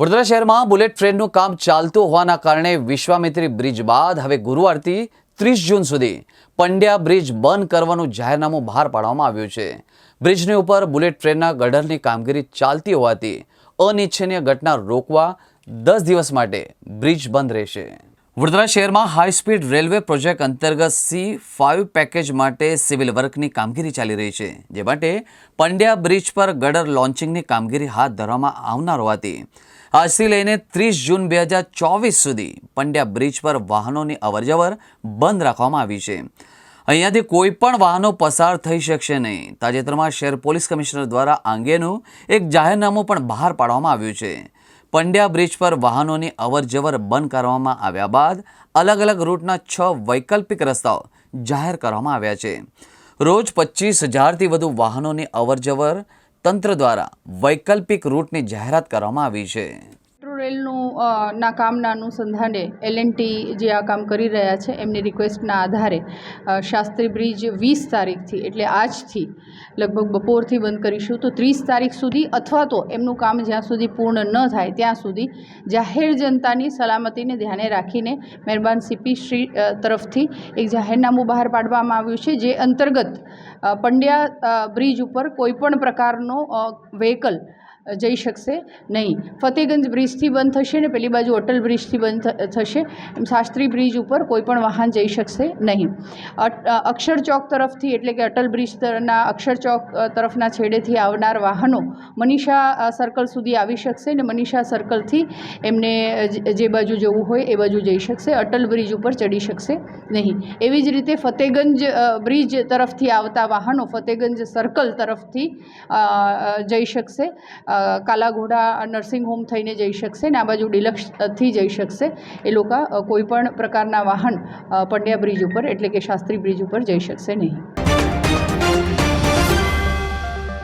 વડોદરા શહેરમાં બુલેટ ટ્રેનનું કામ ચાલતું હોવાના કારણે વિશ્વામિત્રી બ્રિજ બાદ હવે ગુરુવારથી ત્રીસ જૂન સુધી પંડ્યા બ્રિજ બંધ કરવાનું જાહેરનામું બહાર પાડવામાં આવ્યું છે. બ્રિજની ઉપર બુલેટ ટ્રેનના ગડરની કામગીરી ચાલતી હોવાથી અનિચ્છનીય ઘટના રોકવા દસ દિવસ માટે બ્રિજ બંધ રહેશે. વડોદરા શહેરમાં હાઈ સ્પીડ રેલવે પ્રોજેક્ટ અંતર્ગત સી ફાઇવ પેકેજ માટે સિવિલ વર્કની કામગીરી ચાલી રહી છે, જે માટે પંડ્યા બ્રિજ પર ગડર લોન્ચિંગની કામગીરી હાથ ધરવામાં આવનાર હોવાથી આજથી લઈને ત્રીસ જૂન બે હજાર ચોવીસ સુધી પંડ્યા બ્રિજ પર વાહનોની અવરજવર બંધ રાખવામાં આવી છે. અહીંયાથી કોઈ પણ વાહનો પસાર થઈ શકશે નહીં. તાજેતરમાં શહેર પોલીસ કમિશનર દ્વારા આ અંગેનું એક જાહેરનામું પણ બહાર પાડવામાં આવ્યું છે. પંડ્યા બ્રિજ પર વાહનોની અવરજવર બંધ કરવામાં આવ્યા બાદ અલગ અલગ રૂટના છ વૈકલ્પિક રસ્તાઓ જાહેર કરવામાં આવ્યા છે. રોજ પચીસ હજારથી વધુ વાહનોની અવરજવર તંત્ર દ્વારા વૈકલ્પિક રૂટની જાહેરાત કરવામાં આવી છે. અ, ના કામના અનુસંધાને એલએનટી જે આ કામ કરી રહ્યા છે એમની રિક્વેસ્ટના આધારે શાસ્ત્રી બ્રિજ વીસ તારીખથી એટલે આજથી લગભગ બપોરથી બંધ કરીશું તો ત્રીસ તારીખ સુધી અથવા તો એમનું કામ જ્યાં સુધી પૂર્ણ ન થાય ત્યાં સુધી જાહેર જનતાની સલામતીને ધ્યાને રાખીને મહેરબાન સીપી શ્રી તરફથી એક જાહેરનામું બહાર પાડવામાં આવ્યું છે જે અંતર્ગત પંડ્યા બ્રિજ ઉપર કોઈપણ પ્રકારનો વ્હીકલ જઈ શકશે? નહીં. ફતેગંજ બ્રિજથી બંધ થશે ને પેલી બાજુ અટલ બ્રિજથી બંધ થશે, એમ શાસ્ત્રી બ્રિજ ઉપર કોઈપણ વાહન જઈ શકશે નહીં. અક્ષર ચોક તરફથી એટલે કે અટલ બ્રિજ તરના અક્ષર ચોક તરફના છેડેથી આવનાર વાહનો મનીષા સર્કલ સુધી આવી શકશે ને મનીષા સર્કલથી એમને જે- બાજુ જવું હોય એ બાજુ જઈ શકશે, અટલ બ્રિજ ઉપર ચડી શકશે નહીં. એવી જ રીતે ફતેગંજ બ્રિજ તરફથી આવતા વાહનો ફતેગંજ સર્કલ તરફથી જઈ શકશે. કાલાઘોડા નર્સિંગ હોમ થઈને જઈ શકશે ને આ બાજુ ડિલક્સથી જઈ શકશે. એ લોકો કોઈપણ પ્રકારના વાહન પંડ્યા બ્રિજ ઉપર એટલે કે શાસ્ત્રી બ્રિજ ઉપર જઈ શકશે નહીં.